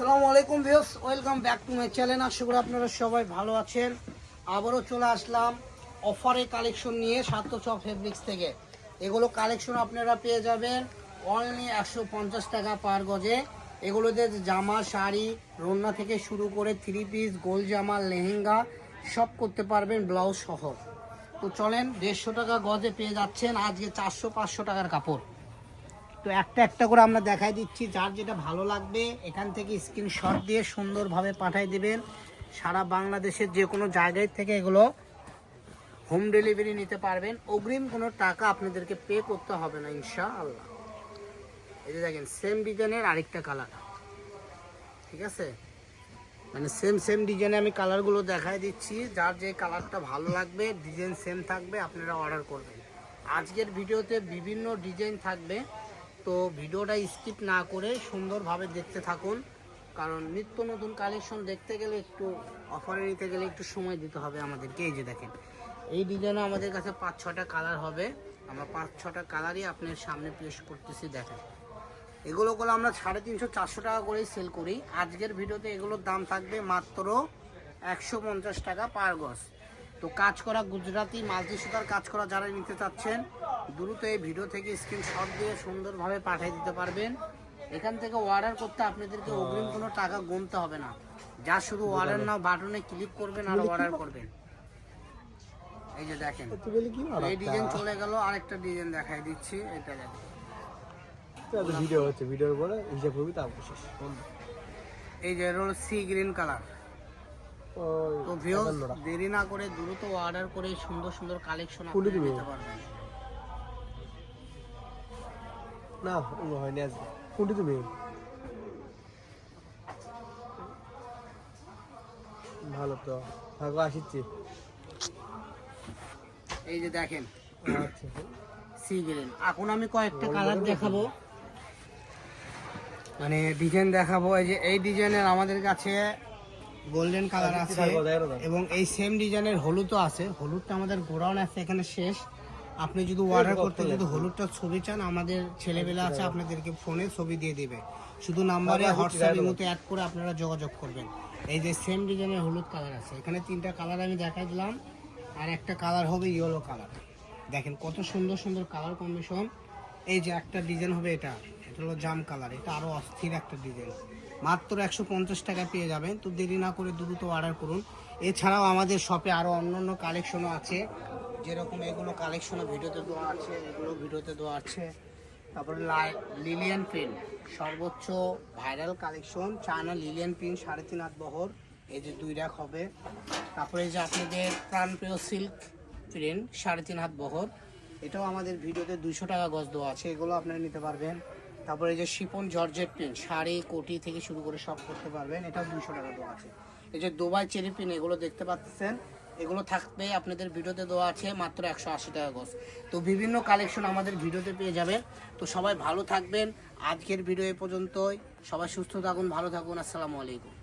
আসসালামু আলাইকুম views welcome back to my channel. আশা করি আপনারা সবাই ভালো আছেন। আবারও চলে আসলাম অফারে কালেকশন নিয়ে সাত্য চপ ফেব্রিক্স থেকে। এগুলো কালেকশন আপনারা পেয়ে যাবেন অনলি একশো পঞ্চাশ টাকা পার গজে। এগুলোতে জামা, শাড়ি রন্না থেকে শুরু করে থ্রি পিস গোল জামা, লেহেঙ্গা, সব করতে পারবেন ব্লাউজ সহ। তো চলেন দেড়শো টাকা গজে পেয়ে যাচ্ছেন আজকে চারশো পাঁচশো টাকার কাপড়। তো একটা একটা করে আমরা দেখাই দিচ্ছি। যার যেটা ভালো লাগবে, এখান থেকে স্ক্রিনশট দিয়ে সুন্দরভাবে পাঠিয়ে দেবেন। সারা বাংলাদেশের যে কোনো জায়গায় থেকে এগুলো হোম ডেলিভারি নিতে পারবেন। অগ্রিম কোনো টাকা আপনাদেরকে পে করতে হবে না, ইনশাআল্লাহ। এই যে দেখেন সেম ডিজাইনের আরেকটা কালার ঠিক আছে? মানে সেম সেম ডিজাইনে আমি কালারগুলো দেখাই দিচ্ছি। যার যে কালারটা ভালো লাগবে ডিজাইন সেম থাকবে, আপনারা অর্ডার করবেন। আজকের ভিডিওতে বিভিন্ন ডিজাইন থাকবে। তো ভিডিওটা স্কিপ না করে সুন্দরভাবে দেখতে থাকুন, কারণ নিত্য নতুন কালেকশন দেখতে গেলে একটু অফারে নিতে গেলে একটু সময় দিতে হবে আমাদেরকে। এই যে দেখেন, এই ডিজাইনও আমাদের কাছে পাঁচ ছটা কালার হবে। আমরা পাঁচ ছটা কালারই আপনার সামনে পেশ করতেছি, দেখেন। এগুলো করে আমরা সাড়ে তিনশো, চারশো টাকা করেই সেল করি। আজকের ভিডিওতে এগুলোর দাম থাকবে মাত্র একশো পঞ্চাশ টাকা পার গজ। তো কাজ করা গুজরাটি মাল্টি সুতার কাজ করা যারা নিতে চাচ্ছেন দ্রুত এই ভিডিও থেকে স্ক্রিনশট দিয়ে সুন্দরভাবে পাঠিয়ে দিতে পারবেন। এখান থেকে অর্ডার করতে আপনাদেরকে অগ্রিম কোনো টাকা গুনতে হবে না। যা শুধু অর্ডার না বাটনে ক্লিক করবেন আর অর্ডার করবেন। এই যে দেখেন তুই বলি কি এই ডিজাইন চলে গেল আরেকটা ডিজাইন দেখাই দিচ্ছি এটা দেখেন। ভিডিও হচ্ছে ভিডিওর পরে হিসাব করবি তারপর শেষ। এই যে হলো সি গ্রিন কালার তো ভিউজ দেরি না করে দ্রুত অর্ডার করে সুন্দর সুন্দর কালেকশন আপনি। নিতে পারবেন। না অন্য হয়নি আজকে। কোনটি তুমি ভালো তো। থাকো আসিচ্ছি। এই যে দেখেন আচ্ছা। সি গ্রিন এখন আমি কয়েকটা কালার দেখাবো। মানে ডিজাইন দেখাবো। এই যে এই ডিজাইনের আমাদের কাছে গোল্ডেন কালার আছে দেখো। এবং এই সেম ডিজাইনের হলুদও আছে। হলুদটা আমাদের গোডাউন আছে এখানে শেষ। আপনি যদি অর্ডার করতে যদি হলুদটা ছবি চান আমাদের ছেলেবেলা আছে আপনাদেরকে ফোনে ছবি দিয়ে দিবে। শুধু নাম্বারে হোয়াটসঅ্যাপের মতো অ্যাড করে আপনারা যোগাযোগ করবেন। এই যে সেম ডিজাইনের হলুদ কালার আছে। এখানে তিনটা কালার আমি দেখাই দিলাম। আর একটা কালার হবে ইয়েলো কালার। দেখেন কত সুন্দর সুন্দর কালার কম্বিনেশন এই যে একটা ডিজাইন হবে এটা। এটা হলো জাম কালার। এটা আরও অস্থির একটা ডিজাইন মাত্র একশো পঞ্চাশ টাকা পেয়ে যাবেন। তো দেরি না করে দ্রুত অর্ডার করুন। এছাড়াও আমাদের শপে আরও অন্য অন্য কালেকশনও আছে। যেরকম এগুলো কালেকশনও ভিডিওতে দেওয়া আছে, এগুলো ভিডিওতে দেওয়া আছে। তারপরে লিলিয়ান প্রিন্ট সর্বোচ্চ viral collection China Lilian print সাড়ে তিন হাত বহর। এই যে দুই রাখ হবে। তারপরে যে আপনাদের প্রাণপ্রিয় সিল্ক প্রিন্ট সাড়ে তিন হাত বহর। এটাও আমাদের ভিডিওতে দুইশো টাকা গজ দেওয়া আছে। এগুলো আপনারা নিতে পারবেন। তারপরে এই যে শিপন জর্জেট পেন শাড়ি কোটি থেকে শুরু করে সব করতে পারবেন, এটাও দুশো টাকা দেওয়া আছে। এই যে দুবাই চেরি পেন, এগুলো দেখতে পাচ্ছেন, এগুলো থাকবে আপনাদের ভিডিওতে দেওয়া আছে মাত্র একশো আশি টাকা গজ। তো বিভিন্ন কালেকশন আমাদের ভিডিওতে পেয়ে যাবে তো সবাই ভালো থাকবেন, আজকের ভিডিও এ পর্যন্তই, সবাই সুস্থ থাকুন, ভালো থাকুন, আসসালামু আলাইকুম।